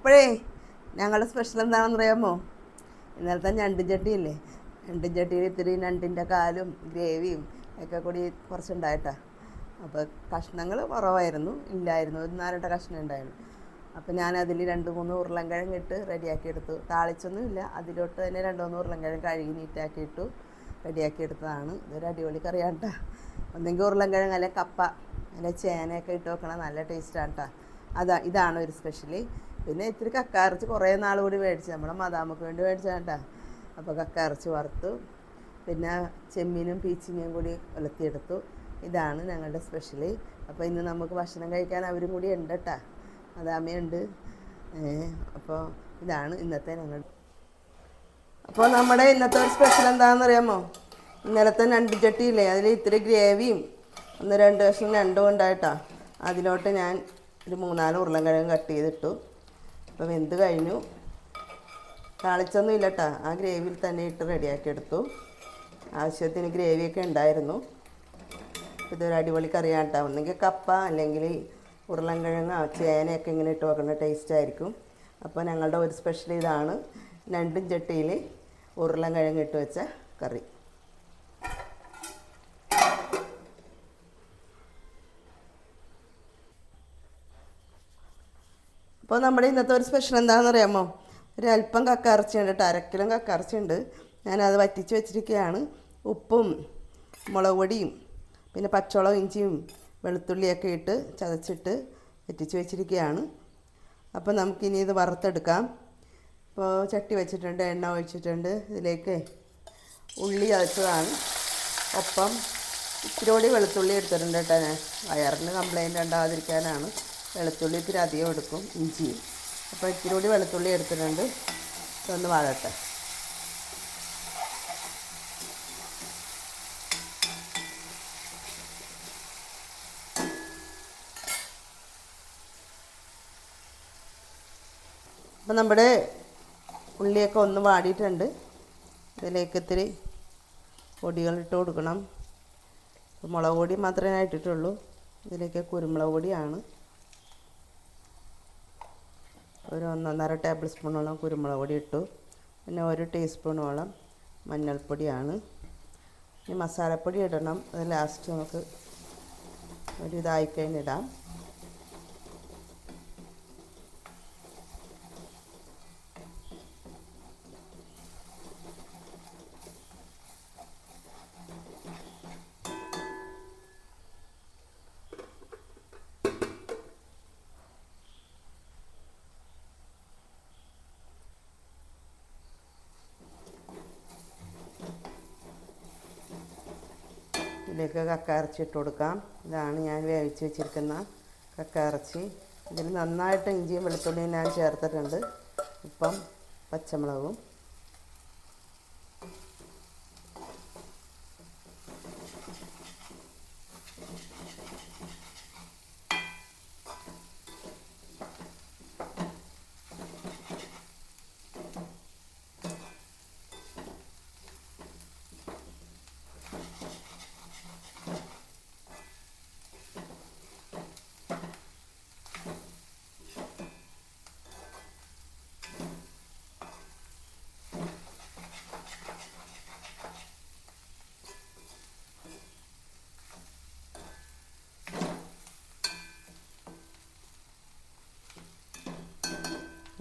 അപ്പോഴേ ഞങ്ങളുടെ സ്പെഷ്യൽ എന്താണെന്ന് അറിയാമോ ഇന്നലത്തെ ഞണ്ടും ചട്ടിയില്ലേ? ഞണ്ടും ചട്ടിയിൽ ഇത്തിരി ഞണ്ടിന്റെ കാലും ഗ്രേവിയും ഒക്കെ കൂടി കുറച്ചുണ്ടായിട്ടാ. അപ്പോൾ കഷ്ണങ്ങൾ കുറവായിരുന്നു ഇല്ലായിരുന്നു. ഒരു നാലട്ട കഷ്ണം ഉണ്ടായിരുന്നു. അപ്പോൾ ഞാൻ അതിൽ രണ്ട് മൂന്ന് ഉരുളൻകിഴങ്ങ് ഇട്ട് റെഡിയാക്കി എടുത്തു. താളിച്ചൊന്നും ഇല്ല. അതിലോട്ട് തന്നെ രണ്ട് മൂന്ന് ഉരുളൻകിഴങ്ങ് കഴുകി നീറ്റാക്കി ഇട്ടു. റെഡിയാക്കി എടുത്തതാണ്. ഇതൊരു അടിപൊളി കറിയാണ് കേട്ടോ ഒന്നെങ്കിൽ ഉരുളൻകിഴങ്ങ് അല്ലെങ്കിൽ കപ്പ അല്ലെങ്കിൽ ചേനയൊക്കെ ഇട്ട് വെക്കണം നല്ല ടേസ്റ്റാണ് കേട്ടോ അതാ ഇതാണ് ഒരു സ്പെഷ്യലി പിന്നെ ഇത്തിരി കക്കയിറച്ചി കുറേ നാൾ കൂടി മേടിച്ചു നമ്മുടെ മദാമക്ക് വേണ്ടി മേടിച്ചാണ് കേട്ടോ. അപ്പോൾ കക്കയിറച്ചി വറുത്തു പിന്നെ ചെമ്മീനും പീച്ചിങ്ങയും കൂടി ഉലത്തിയെടുത്തു. ഇതാണ് ഞങ്ങളുടെ സ്പെഷ്യലി അപ്പോൾ ഇന്ന് നമുക്ക് ഭക്ഷണം കഴിക്കാൻ അവരും കൂടി ഉണ്ട് കേട്ടാ. മദാമയുണ്ട് അപ്പോൾ ഇതാണ് ഇന്നത്തെ ഞങ്ങൾ അപ്പോൾ നമ്മുടെ ഇന്നത്തെ ഒരു സ്പെഷ്യൽ എന്താണെന്ന് അറിയാമോ ഇന്നലത്തെ രണ്ട് ചട്ടിയില്ലേ? അതിൽ ഇത്തിരി ഗ്രേവിയും ഒന്ന് രണ്ട് കഷ്ണം രണ്ടും ഉണ്ടായിട്ടാ. അതിലോട്ട് ഞാൻ ഒരു മൂന്നാൽ ഉരുളൻകിഴങ്ങ് കട്ട് ചെയ്തിട്ടു. അപ്പോൾ വെന്ത് കഴിഞ്ഞു. താളിച്ചൊന്നും ഇല്ല കേട്ടോ ആ ഗ്രേവിയിൽ തന്നെ ഇട്ട് റെഡിയാക്കി എടുത്തു ആവശ്യത്തിന് ഗ്രേവിയൊക്കെ ഉണ്ടായിരുന്നു. ഇതൊരു അടിപൊളി കറിയാണ് കേട്ടോ ഒന്നെങ്കിൽ കപ്പ അല്ലെങ്കിൽ ഉരുളൻകിഴങ്ങോ ചേനയൊക്കെ ഇങ്ങനെ ഇട്ട് വെക്കുന്ന ടേസ്റ്റ് ആയിരിക്കും. അപ്പോൾ ഞങ്ങളുടെ ഒരു സ്പെഷ്യൽ ഇതാണ്. രണ്ടും ചട്ടിയിൽ ഉരുളൻകിഴങ്ങ് ഇട്ട് വെച്ച കറി. അപ്പോൾ നമ്മുടെ ഇന്നത്തെ ഒരു സ്പെഷ്യൽ എന്താണെന്ന് അറിയാമോ ഒരു അല്പം കക്കറച്ചി ഉണ്ട് കേട്ടോ. അരക്കിലും കക്കറച്ചി ഉണ്ട് ഞാനത് വറ്റിച്ച് വെച്ചിരിക്കുകയാണ് ഉപ്പും മുളക് പൊടിയും പിന്നെ പച്ചമുളക് ഇഞ്ചിയും വെളുത്തുള്ളിയൊക്കെ ഇട്ട് ചതച്ചിട്ട് വറ്റിച്ച് വെച്ചിരിക്കുകയാണ് അപ്പോൾ നമുക്കിനി ഇത് വറുത്തെടുക്കാം. ഇപ്പോൾ ചട്ടി വെച്ചിട്ടുണ്ട് എണ്ണ ഒഴിച്ചിട്ടുണ്ട്. ഇതിലേക്ക് ഉള്ളി ചതച്ചതാണ് ഒപ്പം ഇത്തിരി കൂടി വെളുത്തുള്ളി എടുത്തിട്ടുണ്ട് കേട്ടോ ഞാൻ. വയറിന് കംപ്ലൈന്റ് ഉണ്ടാകാതിരിക്കാനാണ് വെളുത്തുള്ളി ഇത്തിരി അധികം എടുക്കും ഇഞ്ചിയും അപ്പോൾ ഇത്തിരി കൂടി വെളുത്തുള്ളി എടുത്തിട്ടുണ്ട്. ഇതൊന്ന് വാഴട്ടെ. അപ്പോൾ നമ്മുടെ ഉള്ളിയൊക്കെ ഒന്ന് വാടിയിട്ടുണ്ട്. ഇതിലേക്ക് ഇത്തിരി പൊടികൾ ഇട്ട് കൊടുക്കണം. മുളക് പൊടി മാത്രമേ ഇട്ടിട്ടുള്ളൂ. ഇതിലേക്ക് കുരുമുളക് പൊടിയാണ്. ഒരു ഒന്നൊന്നര ടേബിൾ സ്പൂണോളം കുരുമുളക് പൊടി ഇട്ടു. പിന്നെ ഒരു ടീസ്പൂണോളം മഞ്ഞൾപ്പൊടിയാണ്. ഈ മസാലപ്പൊടി ഇടണം. അത് ലാസ്റ്റ് നമുക്ക് ഒരു ഇതായി കഴിഞ്ഞിടാം. ഇതിലേക്ക് കക്ക ഇറച്ചി ഇട്ട് കൊടുക്കാം. ഇതാണ് ഞാൻ വേവിച്ച് വെച്ചിരിക്കുന്ന കക്ക ഇറച്ചി. ഇതിൽ നന്നായിട്ട് ഇഞ്ചിയും വെളുത്തുള്ളിയും ഞാൻ ചേർത്തിട്ടുണ്ട്. ഇപ്പം പച്ചമുളകും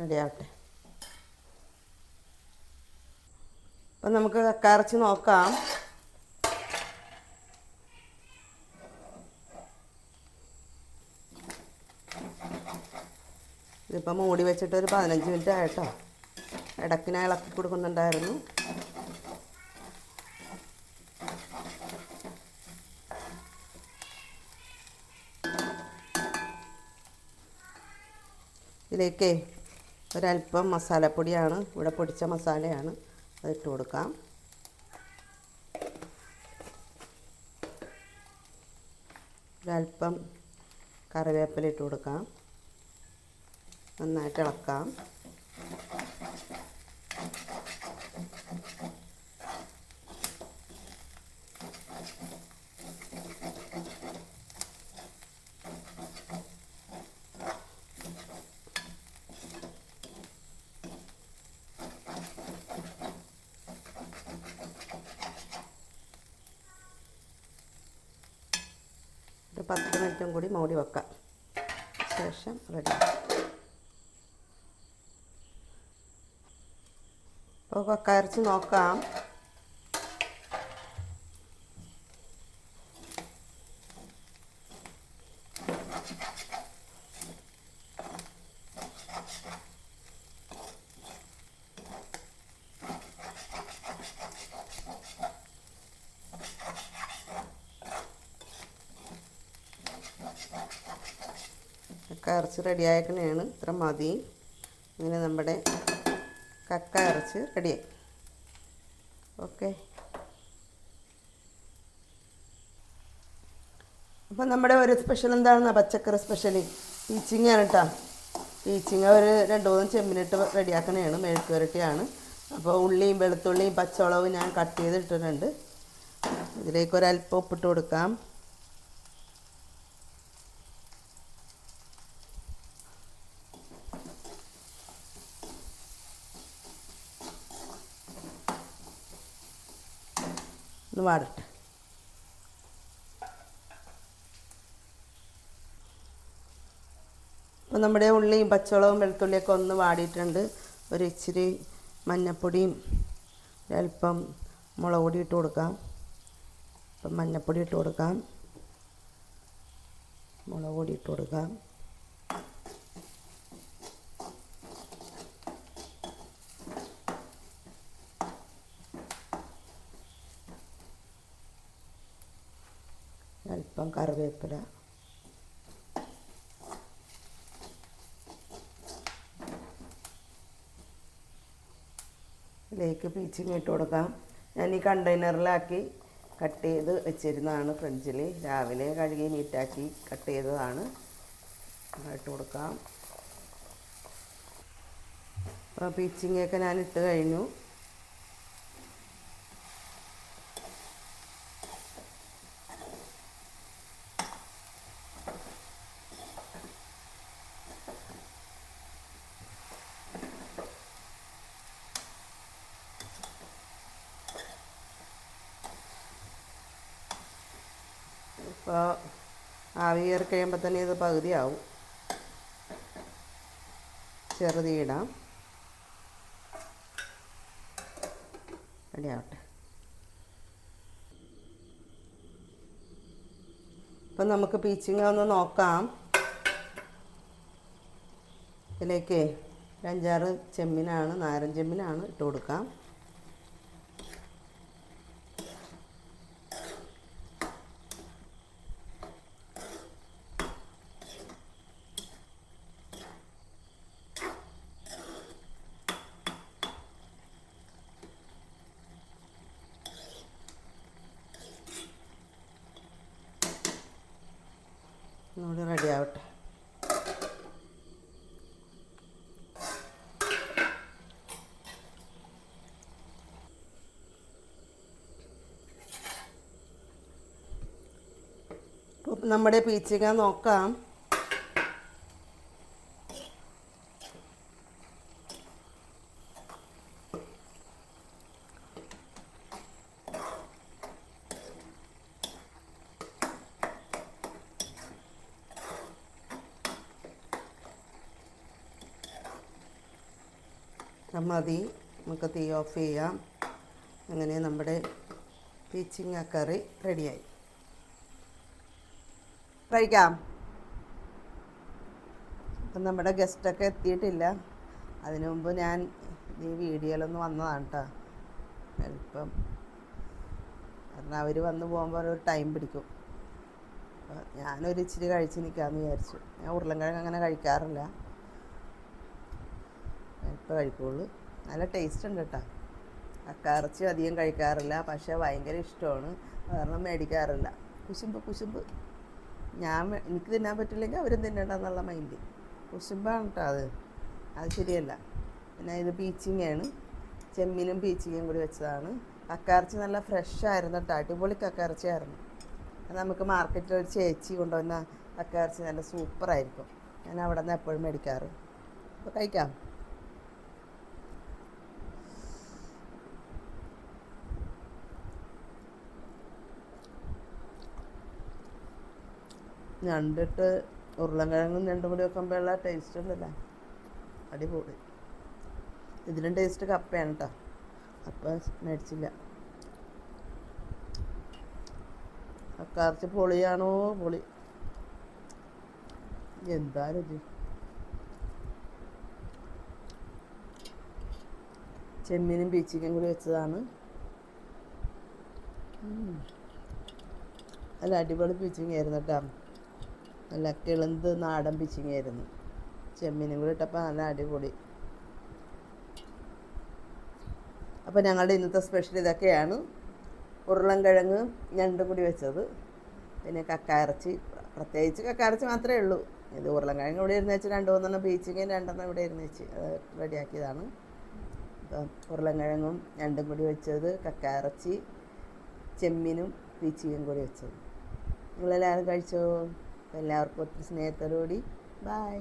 റെഡിയാവട്ടെ. അപ്പം നമുക്ക് കക്ക ഇറച്ചി നോക്കാം. ഇതിപ്പോൾ മൂടി വെച്ചിട്ട് ഒരു പതിനഞ്ച് മിനിറ്റ് ആയിട്ടോ. ഇടയ്ക്ക് ഞാൻ ഇളക്കി കൊടുക്കുന്നുണ്ടായിരുന്നു. ഇതിലേക്ക് ഒരല്പം മസാലപ്പൊടിയാണ്. ഇവിടെ പൊടിച്ച മസാലയാണ്. അതിട്ട് കൊടുക്കാം. ഒരല്പം കറിവേപ്പില ഇട്ട് കൊടുക്കാം. നന്നായിട്ട് ഇളക്കാം. പത്ത് മിനിറ്റും കൂടി മൂടി വെക്കാം. ശേഷം റെഡി അപ്പോൾ കക്കയരച്ച് നോക്കാം. കക്ക ഇറച്ചി റെഡിയാക്കണേണ്. ഇത്ര മതി. ഇങ്ങനെ നമ്മുടെ കക്ക ഇറച്ചി റെഡിയായി ഓക്കെ. അപ്പം നമ്മുടെ ഒരു സ്പെഷ്യൽ എന്താണെന്നാ? പച്ചക്കറി സ്പെഷ്യൽ. പീച്ചിങ്ങാണ് കേട്ടോ പീച്ചിങ്ങ ഒരു രണ്ട് മൂന്ന് ചെമ്മിനിട്ട് റെഡിയാക്കണതാണ് മെഴുക്ക് വരട്ടിയാണ്. അപ്പോൾ ഉള്ളിയും വെളുത്തുള്ളിയും പച്ചവളവും ഞാൻ കട്ട് ചെയ്തിട്ടിട്ടുണ്ട്. ഇതിലേക്ക് ഒരല്പം ഉപ്പിട്ട് കൊടുക്കാം. ഒന്ന് വാടട്ടെ. അപ്പോൾ നമ്മുടെ ഉള്ളിയും പച്ചവളവും വെളുത്തുള്ളിയൊക്കെ ഒന്ന് വാടിയിട്ടുണ്ട്. ഒരു ഇച്ചിരി മഞ്ഞപ്പൊടിയും ഒരല്പം മുളക് പൊടി ഇട്ട് കൊടുക്കാം. അപ്പം മഞ്ഞപ്പൊടി ഇട്ട് കൊടുക്കാം. മുളക് പൊടി ഇട്ട് കൊടുക്കാം. അല്പം കറിവേപ്പില. ഇതിലേക്ക് പീച്ചിങ് ഇട്ട് കൊടുക്കാം. ഞാൻ ഈ കണ്ടെയ്നറിലാക്കി കട്ട് ചെയ്ത് വെച്ചിരുന്നതാണ് ഫ്രിഡ്ജിൽ രാവിലെ കഴുകി നീറ്റാക്കി കട്ട് ചെയ്തതാണ്. ഇട്ട് കൊടുക്കാം. പീച്ചിങ്ങൊക്കെ ഞാൻ ഇട്ട് കഴിഞ്ഞു. ഇപ്പോൾ ആവി കയറി കഴിയുമ്പോൾ തന്നെ ഇത് പകുതിയാവും. ചെറുതീടാം റെഡിയാവട്ടെ. അപ്പം നമുക്ക് പീച്ചിങ് ഒന്ന് നോക്കാം. ഇതിലേക്ക് അഞ്ചാറ് ചെമ്മിനാണ് നാരൻ ചെമ്മീനാണ് ഇട്ട് കൊടുക്കാം. ഒന്നുകൂടി റെഡി ആവട്ടെ നമ്മുടെ പീച്ചിക നോക്കാം. അത് മതി നമുക്ക് തീ ഓഫ് ചെയ്യാം. അങ്ങനെ നമ്മുടെ പീച്ചിങ്ങ കറി റെഡിയായി. കഴിക്കാം. അപ്പം നമ്മുടെ ഗസ്റ്റൊക്കെ എത്തിയിട്ടില്ല. അതിനു മുമ്പ് ഞാൻ ഈ വീഡിയോയിലൊന്ന് വന്നതാണ് കേട്ടോ എളുപ്പം കാരണം അവർ വന്ന് പോകുമ്പോൾ ഒരു ടൈം പിടിക്കും. അപ്പോൾ ഞാനൊരു ഇച്ചിരി കഴിച്ച് നിൽക്കാമെന്ന് വിചാരിച്ചു. ഞാൻ ഉരുളൻകിഴങ്ങ് അങ്ങനെ കഴിക്കാറില്ല. ഇപ്പോൾ കഴിക്കുള്ളൂ. നല്ല ടേസ്റ്റ് ഉണ്ട് കേട്ടോ അക്കാറച്ചി അധികം കഴിക്കാറില്ല പക്ഷേ ഭയങ്കര ഇഷ്ടമാണ്. കാരണം മേടിക്കാറില്ല. കുശുമ്പ് കുശുമ്പ്. ഞാൻ എനിക്ക് തിന്നാൻ പറ്റില്ലെങ്കിൽ അവരും തിന്നണ്ടെന്നുള്ള മൈൻഡ് കുശുമ്പാണ് കേട്ടോ അത്. അത് ശരിയല്ല. പിന്നെ ഇത് പീച്ചിങ്ങയാണ് ചെമ്മീനും പീച്ചിങ്ങയും കൂടി വെച്ചതാണ്. അക്കാറച്ചി നല്ല ഫ്രഷ് ആയിരുന്നു കേട്ടോ അടിപൊളി അത് നമുക്ക് മാർക്കറ്റിൽ ഒരു ചേച്ചി കൊണ്ടുവന്ന അക്കാറച്ചി നല്ല സൂപ്പറായിരിക്കും ഞാൻ അവിടെ നിന്ന് എപ്പോഴും മേടിക്കാറ്. അപ്പോൾ കഴിക്കാം. ഞണ്ടിട്ട് ഉരുളൻകിഴങ്ങും ഞണ്ടും കൂടി വെക്കുമ്പോഴുള്ള ടേസ്റ്റ് ഉണ്ടല്ലോ? അടിപൊളി. ഇതിലും ടേസ്റ്റ് കപ്പയാണ് കേട്ടോ കപ്പ മേടിച്ചില്ല. കക്കാർച്ച് പൊളിയാണോ പൊളി? എന്താ രുചി ചെമ്മീനും ബീച്ചിക്കും കൂടി വെച്ചതാണ്. അല്ല അടിപൊളി പിച്ചിങ്ങായിരുന്നു കേട്ടോ നല്ല കിളന്ത് നാടൻ പിച്ചിങ്ങായിരുന്നു. ചെമ്മീനും കൂടി ഇട്ടപ്പോൾ നല്ല അടിപൊളി. അപ്പോൾ ഞങ്ങളുടെ ഇന്നത്തെ സ്പെഷ്യൽ ഇതൊക്കെയാണ്. ഉരുളൻകിഴങ്ങ് ഞണ്ടും കൂടി വെച്ചത്. പിന്നെ കക്കയിറച്ചി പ്രത്യേകിച്ച് കക്കയിറച്ചി മാത്രമേ ഉള്ളൂ. ഇത് ഉരുളൻകിഴങ്ങ് ഇവിടെ ഇരുന്ന് വെച്ച് രണ്ട് മൂന്നെണ്ണം ബീച്ചിങ്ങും രണ്ടെണ്ണം ഇവിടെ ഇരുന്ന് വെച്ച് അത് റെഡിയാക്കിയതാണ്. അപ്പം ഉരുളൻകിഴങ്ങും ഞണ്ടും കൂടി വെച്ചത് കക്കയിറച്ചി ചെമ്മീനും ബീച്ചിങ്ങും കൂടി വെച്ചത്. നിങ്ങളെല്ലാവരും കഴിച്ചോ? എല്ലാവർക്കും ഒത്തിരി സ്നേഹത്തോടുകൂടി. ബായ്